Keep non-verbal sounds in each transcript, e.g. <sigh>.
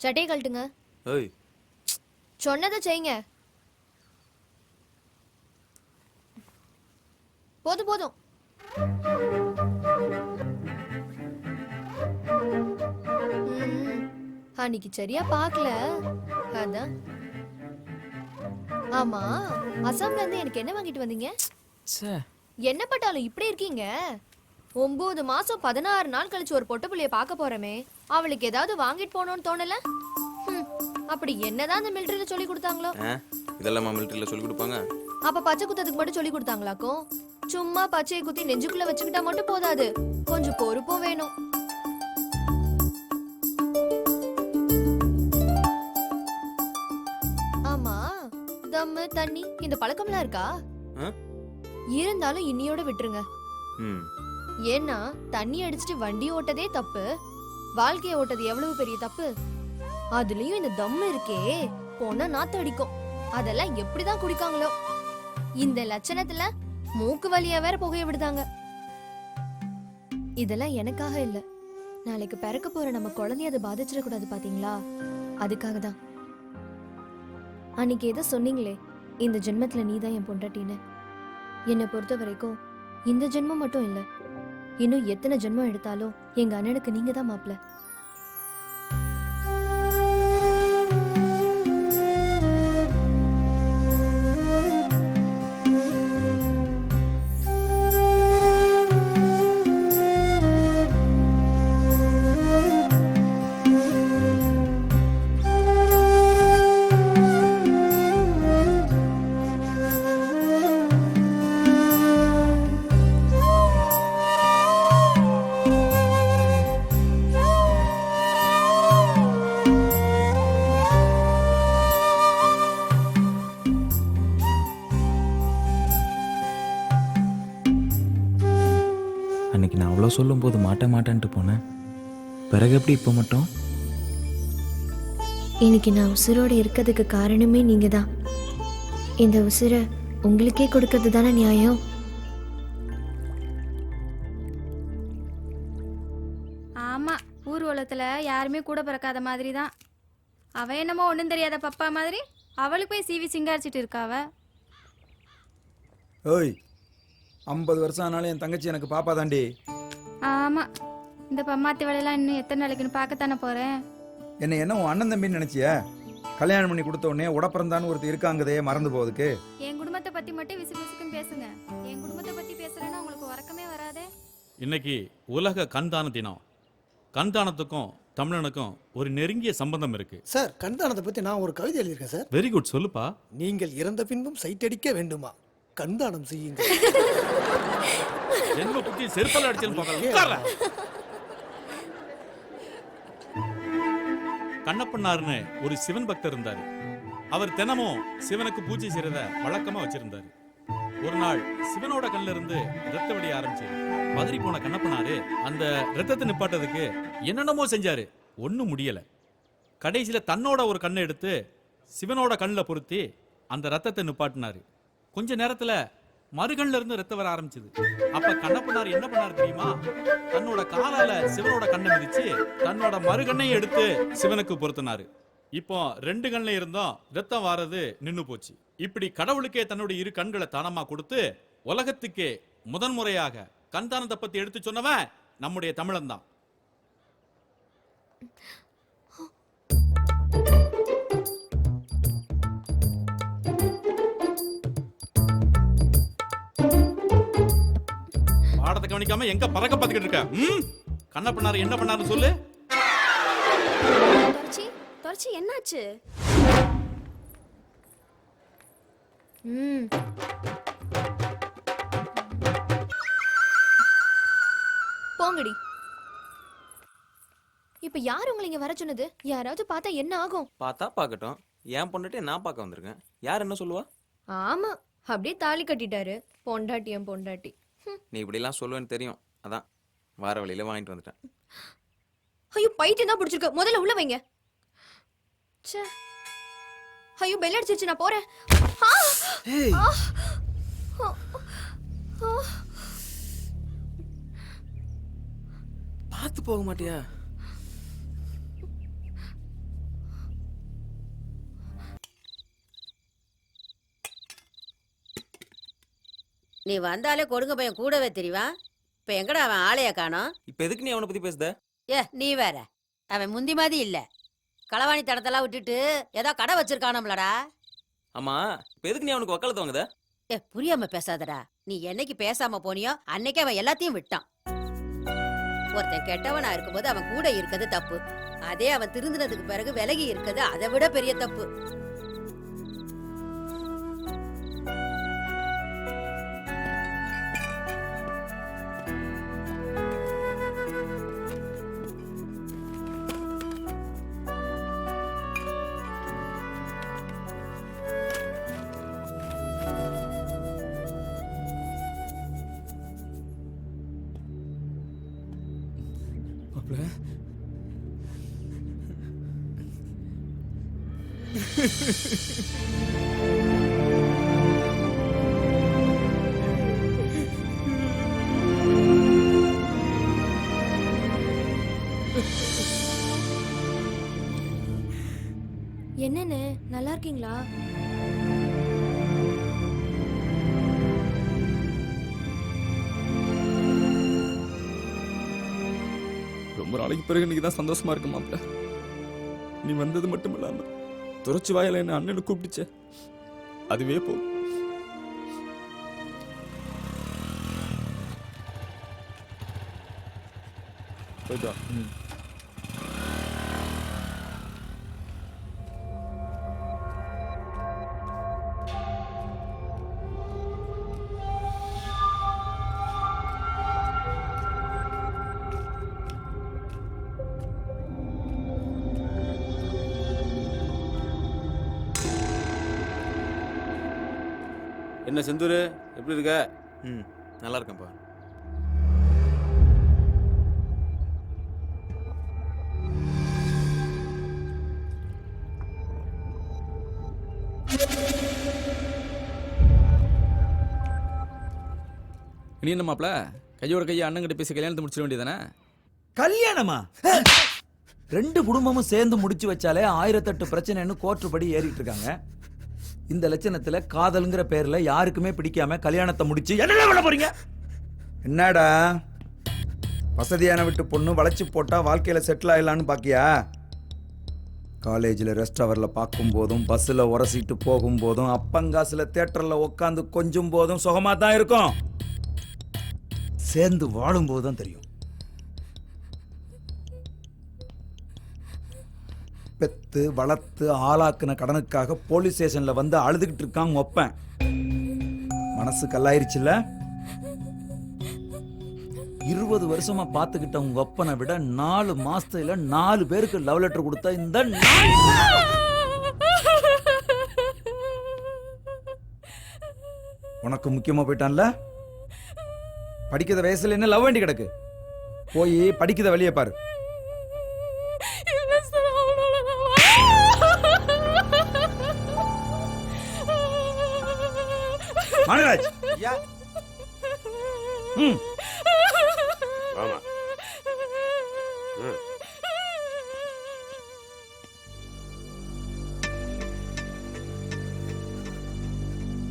சட்டையை கழட்டுங்க. ஏய். சொன்னதை செய்யுங்க. போதும் போதும். அன்னைக்கு சரியா பார்க்கல. அதான். ஆமா அசாம்ல இருந்து எனக்கு என்ன வாங்கிட்டு வந்தீங்க? சே என்ன பட்டாலும் இப்படி இருக்கீங்க? ஒன்பது மாசம் பதினாறு நாள் கழிச்சு ஒரு பொட்ட புள்ளைய பார்க்க போறமே. அவளுக்கு ஏதாவது வாங்கிட்டு போகணும்னு தோணல? அப்படி என்னதான் அந்த மிலிட்டரியில சொல்லி கொடுத்தாங்களோ? இதெல்லாம் மிலிட்டரியில் சொல்லி கொடுப்பாங்க? அப்ப பச்சை குத்ததுக்கு மட்டும் சொல்லி கொடுத்தாங்களாக்கும் சும்மா பச்சையை குத்தி நெஞ்சுக்குள்ள வச்சுக்கிட்டா மட்டும் போதாது. கொஞ்சம் பொறுப்பும் வேணும். ஆமா தம்மு தண்ணி இந்த பழக்கம்லாம் இருக்கா? இருந்தாலும் இன்னியோட விட்டுருங்க. ஏன்னா தண்ணி அடிச்சிட்டு வண்டி ஓட்டதே தப்பு. வாழ்க்கைய ஓட்டது எவ்வளவு பெரிய தப்பு? அதுலயும் இந்த தம் இருக்கே. போனா நாத்து அடிக்கும். அதெல்லாம் எப்படிதான் குடிக்காங்களோ. இந்த லட்சணத்துல மூக்கு வழியா வேற புகைய விடுதாங்க. இதெல்லாம் எனக்காக இல்ல. நாளைக்கு பிறக்க போற நம்ம குழந்தைய அதை பாதிச்சிடக்கூடாது பாத்தீங்களா? அதுக்காக தான். அன்னைக்கு ஏதோ சொன்னீங்களே இந்த ஜென்மத்துல நீதான் என் பொண்டாட்டின்னு. என்னை பொறுத்த வரைக்கும் இந்த ஜென்மம் மட்டும் இல்ல இன்னும் எத்தனை ஜென்மம் எடுத்தாலும் எங்க அண்ணனுக்கு நீங்க தான் மாப்பிள்ள. அவ்வளோ சொல்லும்போது மாட்ட மாட்டேன்ட்டு போனேன். பிறகு எப்படி இப்போ மட்டும்? இன்னைக்கு நான் உசுரோட இருக்கிறதுக்கு காரணமே நீங்க தான் இந்த உசுரை உங்களுக்கே கொடுக்கறது தானே நியாயம்? ஆமா ஊர்வலத்துல யாருமே கூட பிறக்காத மாதிரி தான் அவ என்னமோ ஒண்ணும் தெரியாத பப்பா மாதிரி அவளுக்கு போய் சீவி சிங்காரிச்சிட்டு இருக்காவ ஓய் ஐம்பது வருஷம் ஆனாலும் என் தங்கச்சி எனக்கு பாப்பா தாண்டி ஆமா. இந்த பம்மாத்தி வேலையெல்லாம் இன்னும் எத்தனை நாளைக்குன்னு பார்க்கத்தானே போறேன். என்னை என்ன உன் அண்ணன் தம்பின்னு நினைச்சிய? கல்யாணம் பண்ணி கொடுத்த உடனே உடப்பிறந்தான்னு ஒருத்தர் இருக்காங்கதே மறந்து போகுதுக்கு என் குடும்பத்தை பத்தி மட்டும் விசு விசுக்குன்னு பேசுங்க. என் குடும்பத்தை பத்தி பேசுறேன்னா உங்களுக்கு உறக்கமே வராதே. இன்னைக்கு உலக கண்தான தினம். கண்தானத்துக்கும் தமிழனுக்கும் ஒரு நெருங்கிய சம்பந்தம் இருக்கு. சார் கண்தானத்தை பத்தி நான் ஒரு கவிதை எழுதியிருக்கேன் சார். வெரி குட் சொல்லுப்பா. நீங்கள் இறந்த பின்பும் சைட்டடிக்க வேண்டுமா? கண்தானம் செய்யுங்கள். <laughs> ஜென்ம குத்தி செருப்பால் அடிச்சேன்னு பார்க்கலாம். கண்ணப்பண்ணாருன்னு ஒரு சிவன் பக்தர் இருந்தாரு. அவர் தினமும் சிவனுக்கு பூஜை செய்யறத வழக்கமா வச்சிருந்தாரு. ஒரு நாள் சிவனோட கண்ணுல இருந்து ரத்த வெடிய ஆரம்பிச்சது. பதறி போன கண்ணப்பனாரு அந்த ரத்தத்தை நிப்பாட்டதுக்கு என்னென்னமோ செஞ்சாரு. ஒண்ணும் முடியல. கடைசியில தன்னோட ஒரு கண்ணை எடுத்து சிவனோட கண்ணில் பொருத்தி அந்த ரத்தத்தை நிப்பாட்டினாரு. கொஞ்ச நேரத்துல மறுகண்ல இருந்து ரத்தம் வர ஆரம்பிச்சது. அப்ப கண்ணப்பனார் என்ன பண்ணார் தெரியுமா? தன்னோட காலால சிவனோட கண்ணை மிதிச்சு தன்னோட மறுகண்ணையும் எடுத்து சிவனுக்கு பொருத்தினாரு. இப்போ ரெண்டு கண்ணில் இருந்தும் ரத்தம் வாரது நின்னு போச்சு. இப்படி கடவுளுக்கே தன்னுடைய இரு கண்களை தானமா கொடுத்து உலகத்துக்கே முதன்முறையாக கண்தானத்தை பத்தி எடுத்து சொன்னவன் நம்முடைய தமிழன் தான் கவனிக்காம எங்க பறக்க பார்த்துக்கிட்டு இருக்க? ம்? கண்ண பண்ணாரு என்ன பண்ணாருன்னு சொல்லு. தொடர்ச்சி தொடர்ச்சி என்னாச்சு? ம். போங்கடி. இப்ப யார் உங்களை இங்க வர சொன்னது? யாராவது பார்த்தா என்ன ஆகும்? பார்த்தா பார்க்கட்டும். ஏன் பொண்டாட்டி நான் பார்க்க வந்திருக்கேன். யார் என்ன சொல்லுவா? ஆமா அப்படியே தாலி கட்டிட்டாரு. பொண்டாட்டி என் பொண்டாட்டி. நீ இப்படிலாம் சொல்லுவேன்னு தெரியும் அதான் வார வழியில வாங்கிட்டு வந்துட்டேன் ஐயோ பைத்தியம் தான் பிடிச்சிருக்கு முதல்ல உள்ள வைங்க ச்சே ஐயோ பெல் அடிச்சிருச்சு நான் போறேன் ஆ! ஆ! ஆ! ஆ! பார்த்து போக மாட்டியா நீ வந்தாலே கொடுங்க பையன் கூடவே தெரிவான் இப்ப எங்கடா அவன் ஆளைய காணோம்? இப்போ எதுக்கு நீ அவனை பற்றி பேசுத? ஏ நீ வேற. அவன் முந்தி மாதிரி இல்ல. களவாணி தடத்தெல்லாம் விட்டுட்டு ஏதோ கடை வச்சிருக்கானோம்லடா. ஆமாம் இப்போ எதுக்கு நீ அவனுக்கு வக்காலத்து வாங்குத? ஏ புரியாம பேசாதடா. நீ என்னைக்கு பேசாம போனியோ அன்னைக்கே அவன் எல்லாத்தையும் விட்டான். ஒருத்தன் கெட்டவனா இருக்கும்போது அவன் கூட இருக்கிறது தப்பு. அதே அவன் திருந்தினதுக்கு பிறகு விலகி இருக்கிறது அதை விட பெரிய தப்பு. என்னன்னு நல்லா இருக்கீங்களா? ரொம்ப நாளைக்கு பிறகு இன்னைக்கு தான் சந்தோஷமா இருக்கு மாப்பிள்ள. நீ வந்தது மட்டும் இல்லாமல் துறைச்சி வாயில என்ன அண்ணனு கூப்பிட்டுச்சே அதுவே போதும் போயிட்டு என்ன செந்தூர்? எப்படி இருக்க? ம் நல்லா இருக்கேன்ப்பா. நீ என்ன கையோட கையை அண்ணங்கிட்ட பேசி கல்யாணத்தை முடிச்சிட வேண்டியதானே கல்யாணமா? ரெண்டு குடும்பமும் சேர்ந்து முடிச்சு வச்சாலே ஆயிரத்தெட்டு பிரச்சனைன்னு கோர்ட்டு படி ஏறிட்டு இருக்காங்க. இந்த லட்சணத்துல காதலுங்கிற பேர்ல யாருக்குமே பிடிக்காம கல்யாணத்தை முடிச்சு என்ன பண்ண போறீங்க? என்னடா? வசதியான விட்டு பொண்ணு வளைச்சு போட்டா வாழ்க்கையில செட்டில் ஆயிடலான்னு பாக்கியா? காலேஜில் ரெஸ்ட் ஹவரில் பார்க்கும்போதும் பஸ்ஸில் உரசிட்டு போகும்போதும் அப்பங்காசில் தேட்டரில் உட்காந்து கொஞ்சும் போதும் சுகமாக தான் இருக்கும். சேர்ந்து வாழும்போது தான் தெரியும். பெத்து வளர்த்து ஆளாக்குன கடனுக்காக போலீஸ் ஸ்டேஷன்ல வந்து அழுதுகிட்டு இருக்காங்க உங்க ஒப்பன். மனசு கல்லாயிருச்சுல்ல? இருபது வருஷமா பாத்துக்கிட்ட உங்க ஒப்பனை விட நாலு மாசத்துல நாலு பேருக்கு லவ் லெட்டர் கொடுத்தா இந்த உனக்கு முக்கியமா போயிட்டான்ல? படிக்கிற வயசுல என்ன லவ் வேண்டி கிடக்கு? போய் படிக்கிற வழியை பாரு. மானராஜ் ம்.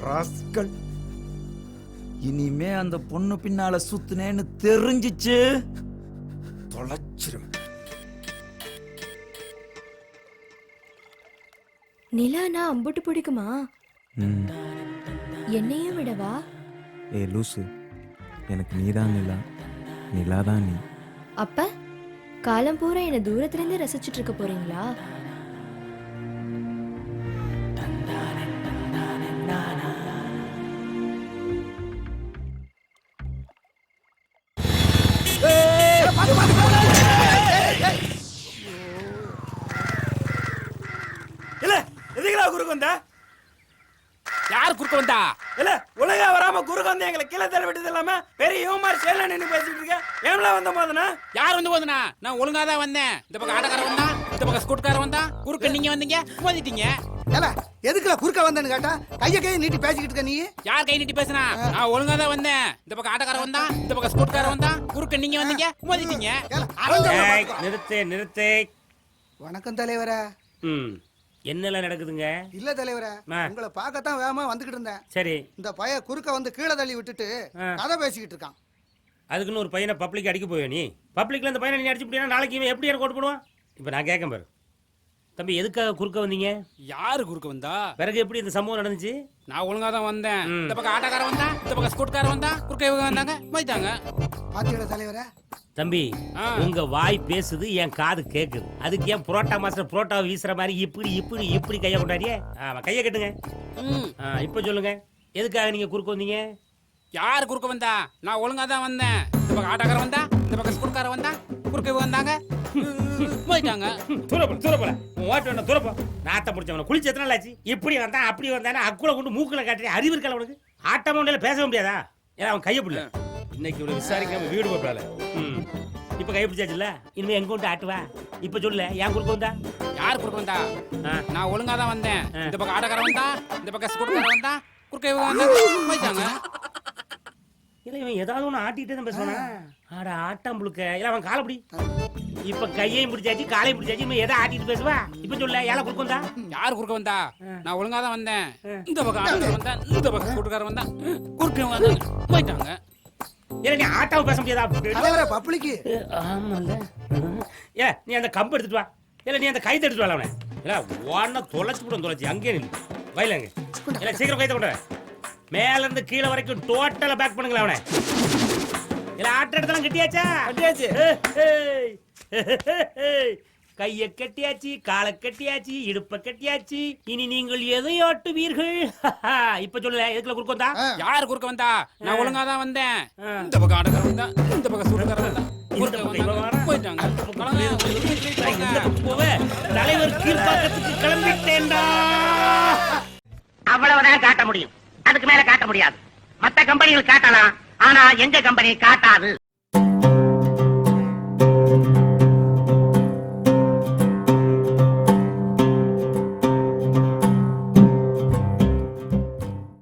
ராஸ்கல் இனிமே அந்த பொண்ணு பின்னால சுத்துனேன்னு தெரிஞ்சிச்சு. தொலைச்சிருவேன் நிலானா அம்புட்டு பிடிக்குமா? என்னையும் விடவா? ஏ லூசு. எனக்கு நீதான் நிலா. நிலா தான் நீ. அப்ப காலம் பூரா என்ன தூரத்துல இருந்து ரசிச்சிட்டு இருக்க போறீங்களா? கீழே தள்ள விட்டது இல்லாம பெரிய இவமாரி சேல நின்னு பேசிட்டு இருக்க. ஏம்ல வந்த போதுனா யார் வந்து போதுனா நான் ஒழுங்கா தான் வந்தேன். இந்த பக்கம் ஆட்டக்காரன் வந்தா இந்த பக்கம் ஸ்கூட்காரன் வந்தா குறுக்க நீங்க வந்தீங்க மோதிட்டீங்க. ஏல எதுக்குல குறுக்க வந்தேன்னு கேட்டா கைய கையை நீட்டி பேசிக்கிட்டு இருக்க நீ? யார் கை நீட்டி பேசுனா? நான் ஒழுங்கா தான் வந்தேன். இந்த பக்கம் ஆட்டக்காரன் வந்தா இந்த பக்கம் ஸ்கூட்காரன் வந்தா குறுக்க நீங்க வந்தீங்க மோதிட்டீங்க. நிறுத்து நிறுத்து. வணக்கம் தலைவரே. ம். என்னெல்லாம் நடக்குதுங்க? இல்ல தலைவரே. உங்களை பார்க்கத்தான் வேகமா வந்துகிட்டு இருந்தேன். சரி. இந்த பைய குறுக்க வந்து கீழே தள்ளி விட்டுட்டு. கதை பேசிக்கிட்டு இருக்கான். அதுக்குன்னு ஒரு பையனை பப்ளிக் அடிக்க போவே நீ? பப்ளிக்ல இந்த பையனை நீ அடிச்சு நாளைக்கு இவன் எப்படி எனக்கு ஓட்டு போடுவான்? இப்போ நான் கேட்க பாரு. தம்பி எதுக்காக குறுக்க வந்தீங்க? யாரு குறுக்க வந்தா? பிறகு எப்படி இந்த சம்பவம் நடந்துச்சு? நான் ஒழுங்கா தான் வந்தேன். இந்த பக்கம் ஆட்டோக்காரன் வந்தா இந்த பக்கம் ஸ்கூட்காரன் வந்தா குறுக்க இவங்க வந்தாங்க போயிட்டாங்க. பாத்தீங்களா தலைவரே தம்பி. உங்க வாய் பேசுது என் காது கேக்குது. அதுக்கு ஏன் புரோட்டா மாஸ்டர் புரோட்டா வீசுற மாதிரி இப்படி இப்படி இப்படி கையை கொண்டாடியே? ஆமா கையை கட்டுங்க. இப்போ சொல்லுங்க. எதுக்காக நீங்க குறுக்க வந்தீங்க? யாரு குறுக்க வந்தா? நான் ஒழுங்கா தான் வந்தேன். இந்த பக்கம் ஆட்டோக்காரன் வந்தா இந்த பக்கம் ஸ்கூட்காரன் வந்தா குறுக்க வந்தாங்க. போயிட்டாங்க. தூரப்போல உன் ஓட்டு வேண்டாம் தூரப்போ நாத்த முடிச்சவன குளிச்சு எத்தனை நாள் ஆச்சு? இப்படி வந்தான் அப்படி வந்தானே அக்குல கொண்டு மூக்குல காட்டுறேன் அறிவு இருக்கல உனக்கு? ஆட்டமா பேச முடியாதா? ஏன்னா அவன் கையை பிடில இன்னைக்கு இவனை விசாரிக்காம வீடு போட்டால இப்ப கை பிடிச்சாச்சுல்ல இனிமே எங்க கொண்டு ஆட்டுவா? இப்ப சொல்லல ஏன் குறுக்க வந்தா? யார் குறுக்க வந்தா. நான் ஒழுங்கா தான் வந்தேன். இந்த பக்கம் ஆட்டோக்காரன் வந்தா இந்த பக்கம் ஸ்கூட்காரன் வந்தா குறுக்க வந்தாங்க போயிட்டாங்க. இல்ல இவன் ஏதாவது ஒண்ணு ஆட்டிட்டே தான் பேசுவானா? ஆட ஆட்டம் புழுக்க. இல்ல அவன் காலை பிடி. இப்ப கையையும் பிடிச்சாச்சு காலையும் பிடிச்சாச்சு இவன் எதை ஆட்டிட்டு பேசுவா? இப்ப சொல்ல ஏழை குறுக்க வந்தா? யார் குறுக்க வந்தா? நான் ஒழுங்கா தான் வந்தேன். இந்த பக்கம் ஆட்டோக்காரன் வந்தா இந்த பக்கம் ஸ்கூட்காரன் வந்தா குறுக்க வந்தாங்க போயிட்டாங்க. இல்ல நீ ஆட்டாவை பேச முடியாதா? பப்ளிக்கு. ஆமால ஏ நீ அந்த கம்பு எடுத்துட்டு வா. இல்ல நீ அந்த கைத்தை எடுத்துட்டு வா அவனை. இல்ல ஒன்ன தொலைச்சு கூட தொலைச்சு அங்கேயே நில்லு. வயலங்க இல்ல சீக்கிரம் கைத்தை கொண்டு வா. மேல இருந்து கீழே வரைக்கும் டோட்டலா பேக் பண்ணுங்களா அவனை. இல்ல ஆட்ட இடத்தெல்லாம் கட்டியாச்சா? கட்டியாச்சு. கைய கட்டியாச்சு காலை கட்டியாச்சு இடுப்ப கட்டியாச்சு. இனி நீங்கள் எதை ஆட்டுவீர்கள்? இப்ப சொல்லல எதுக்குள்ள குறுக்க வந்தா? யார் குறுக்க வந்தா? நான் ஒழுங்கா தான் வந்தேன். இந்த பக்கம் ஆட்டோக்காரன் வந்தா இந்த பக்கம் ஸ்கூட்காரன் வந்தா. தலைவர் கீழ்பாக்கத்துக்கு கிளம்பிட்டேன்டா. அவ்வளவுதான் காட்ட முடியும். அதுக்கு மேல காட்ட முடியாது. மத்த கம்பெனிகள் காட்டலாம். ஆனா எங்க கம்பெனி காட்டாது.